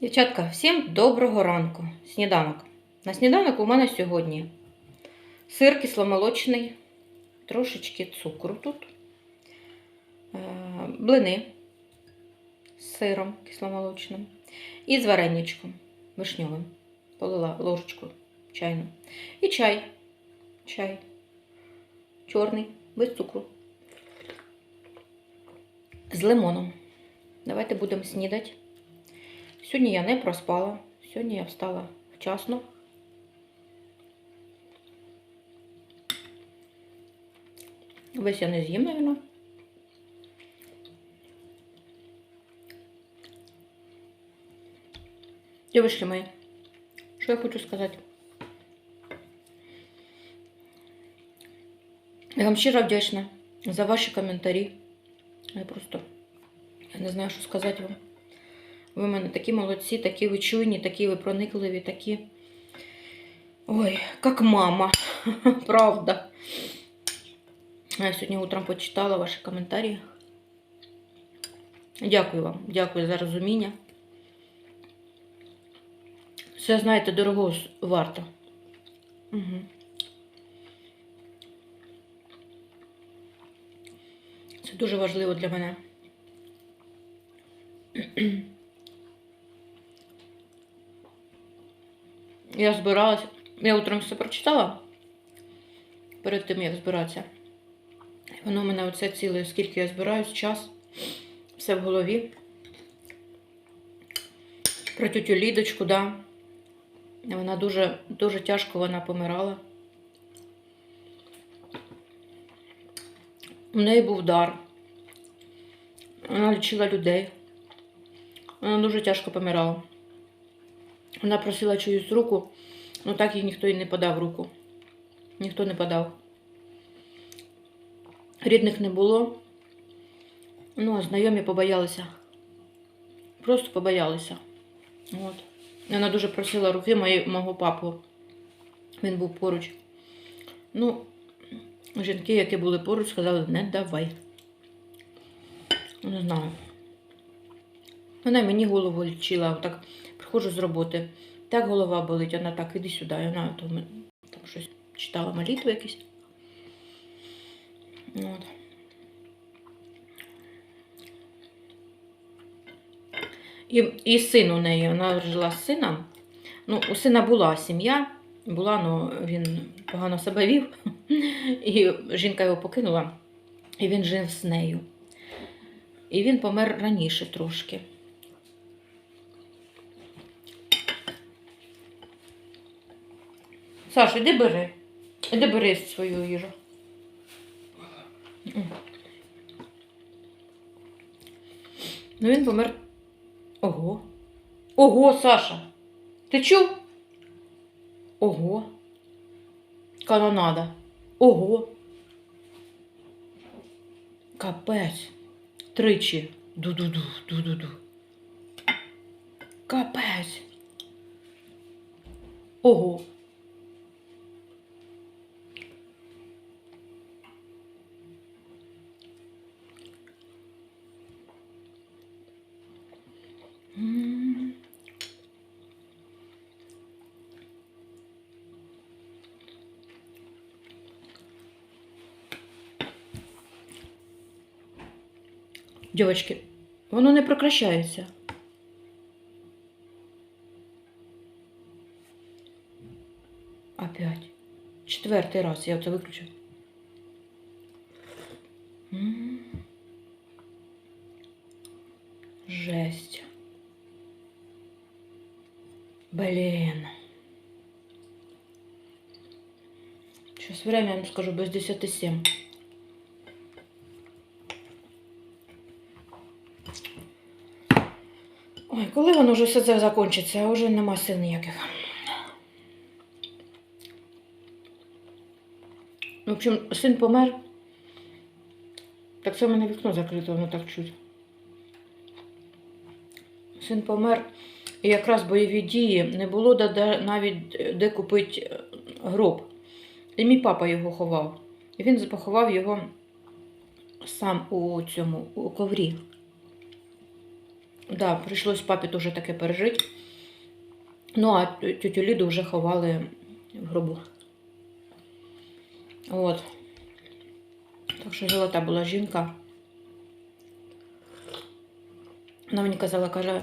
Дівчатка, всім доброго ранку. Сніданок. На сніданок у мене сьогодні сир кисломолочний, трошечки цукру тут, е, блини з сиром кисломолочним і з вареничком вишньовим. Полила ложечку чайну. І чай. Чай. Чорний, без цукру. З лимоном. Давайте будемо снідати. Сьогодні я не проспала. Сьогодні я встала вчасно. Весь я не з'їм, мабуть. Дівчатки мої, що я хочу сказати? Я вам щиро вдячна за ваші коментарі. Я просто я не знаю, що сказати вам. Ви в мене такі молодці, такі ви чуйні, такі ви проникливі, такі. Ой, як мама. Правда. Я сьогодні утром почитала ваші коментарі. Дякую вам, дякую за розуміння. Все, знаєте, дорого варто. Угу. Це дуже важливо для мене. Я збиралась, я утром все прочитала перед тим, як збиратися. Воно в мене оце ціле, скільки я збираюсь, час, все в голові. Про тютю Лідочку, да. Вона дуже, дуже тяжко вона помирала. У неї був дар. Вона лічила людей. Вона дуже тяжко помирала. Вона просила чиюсь руку, але так їй ніхто і не подав руку. Ніхто не подав. Рідних не було. Ну, а знайомі побоялися. Просто побоялися. От. Вона дуже просила руки мої, мого папу. Він був поруч. Ну, жінки, які були поруч, сказали, не давай. Не знаю. Вона мені голову лічила, так приходжу з роботи. Так голова болить, вона так, іди сюди. Вона там, там щось читала молитви якісь. От. І, і син у неї, вона жила з сином. Ну, у сина була сім'я, була, ну він погано себе вів. І жінка його покинула, і він жив з нею. І він помер раніше трошки. Саш, іди бери. Іди бери свою їжу. Ну він помер. Ого. Ого, Саша. Ти чув? Ого. Канонада. Ого. Капець. Тричі. Ду-ду-ду, ду-ду-ду. Капець. Ого. Дівчатки, воно не прекращається. Опять. Четвертий раз я це виключу. Жесть. Блин. Сейчас время, я вам скажу, без 10 7. Ой, коли воно вже все це закінчиться, вже нема сил ніяких. В общем, син помер. Так в мене вікно закрито, воно так чуть. Син помер. І якраз бойові дії не було де, навіть де купити гроб. І мій папа його ховав. І він поховав його сам у цьому у коврі. Да, прийшлось папі теж таке пережити. Ну, а тю- тютю Ліду вже ховали в гробу. От. Так що золота була жінка. Вона мені казала, каже,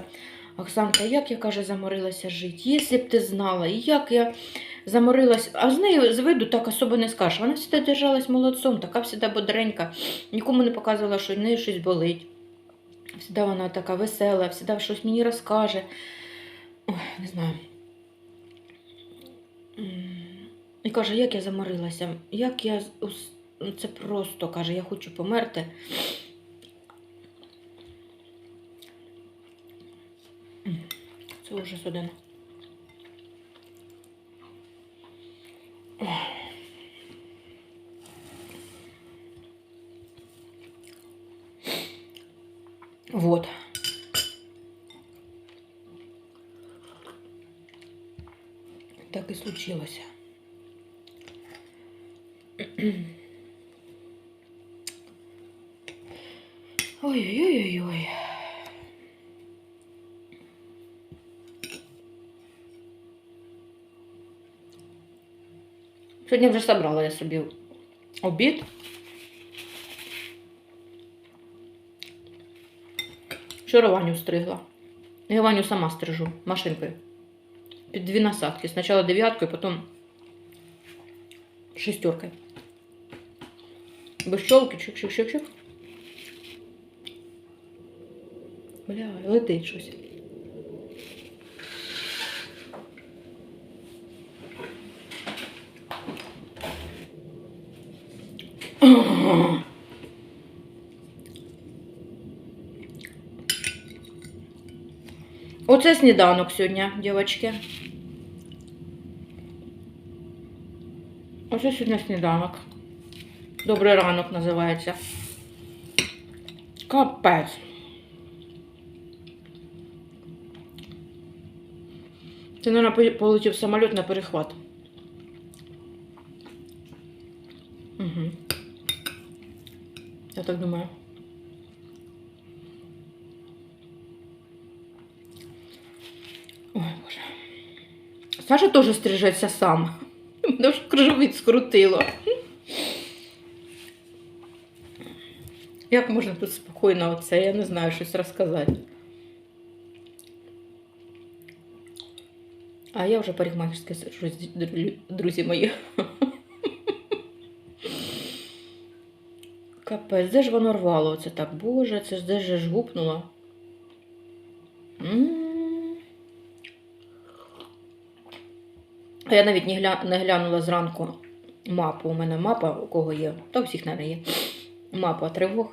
Оксанка, як я каже, заморилася жити, якщо б ти знала, як я заморилась, а з нею з виду так особо не скажеш. Вона завжди держалась молодцом, така завжди бодренька, нікому не показувала, що в неї щось болить. Всегда вона така весела, всегда щось мені розкаже. Ой, не знаю. І каже, як я заморилася, як я ну, це просто каже, я хочу померти. Це ужас один. Вот. Так і случилося. Ой-ой-ой-ой. Сьогодні вже собрала я собі обід. Вчора Ваню стригла. Я Ваню сама стрижу машинкою. Під дві насадки. Спочатку дев'яткою, потім шестеркою. Без щолки, чик-чик-чик-чик. Бля, летить щось. Оце сніданок сьогодні, дівчатки. Оце сьогодні сніданок. Добрий ранок називається. Капець. Це, мабуть, полетів самоліт на перехват. Угу. Я так думаю. Ой, боже. Саша теж стрижеться сам. Мене ж крижовик скрутило. Як можна тут спокійно оце? Я не знаю щось розказати. А я вже парикмахерське сиджу, друзі- мої. Капець, де ж воно рвало? Оце так, боже, це ж де ж гупнуло. А я навіть не, гля... не глянула зранку мапу. У мене мапа, у кого є, та у всіх мене є. Мапа тривог.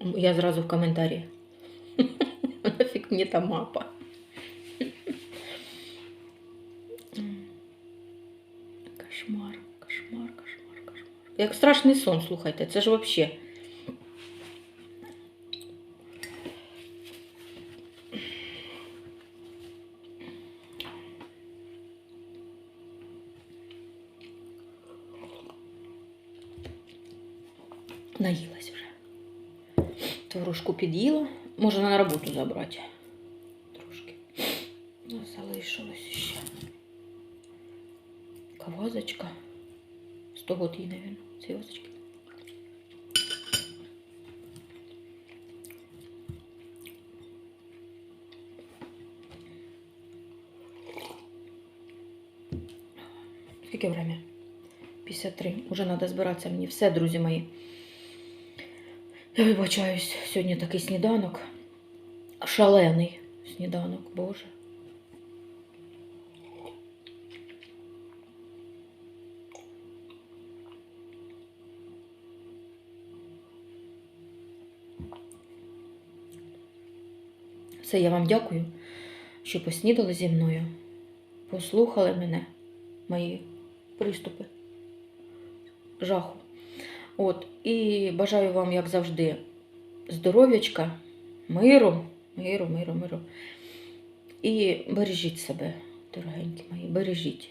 Я зразу в коментарі. Нафіг мені та мапа. Кошмар, кошмар, кошмар, кошмар. Як страшний сон, слухайте, це ж взагалі. Наїлась вже. Творожку під'їла. Можна на роботу забрати. Трошки. Ну, залишилось ще. Вазочка. 100 год їй, наверное, ці вазочки. Скільки время? 53. Уже треба збиратися мені. Все, друзі мої. Я вибачаюсь, сьогодні такий сніданок. Шалений сніданок, Боже. Все, я вам дякую, що поснідали зі мною, послухали мене, мої приступи жаху. От, і бажаю вам, як завжди, здоров'ячка, миру, миру, миру, миру. І бережіть себе, дорогенькі мої, бережіть.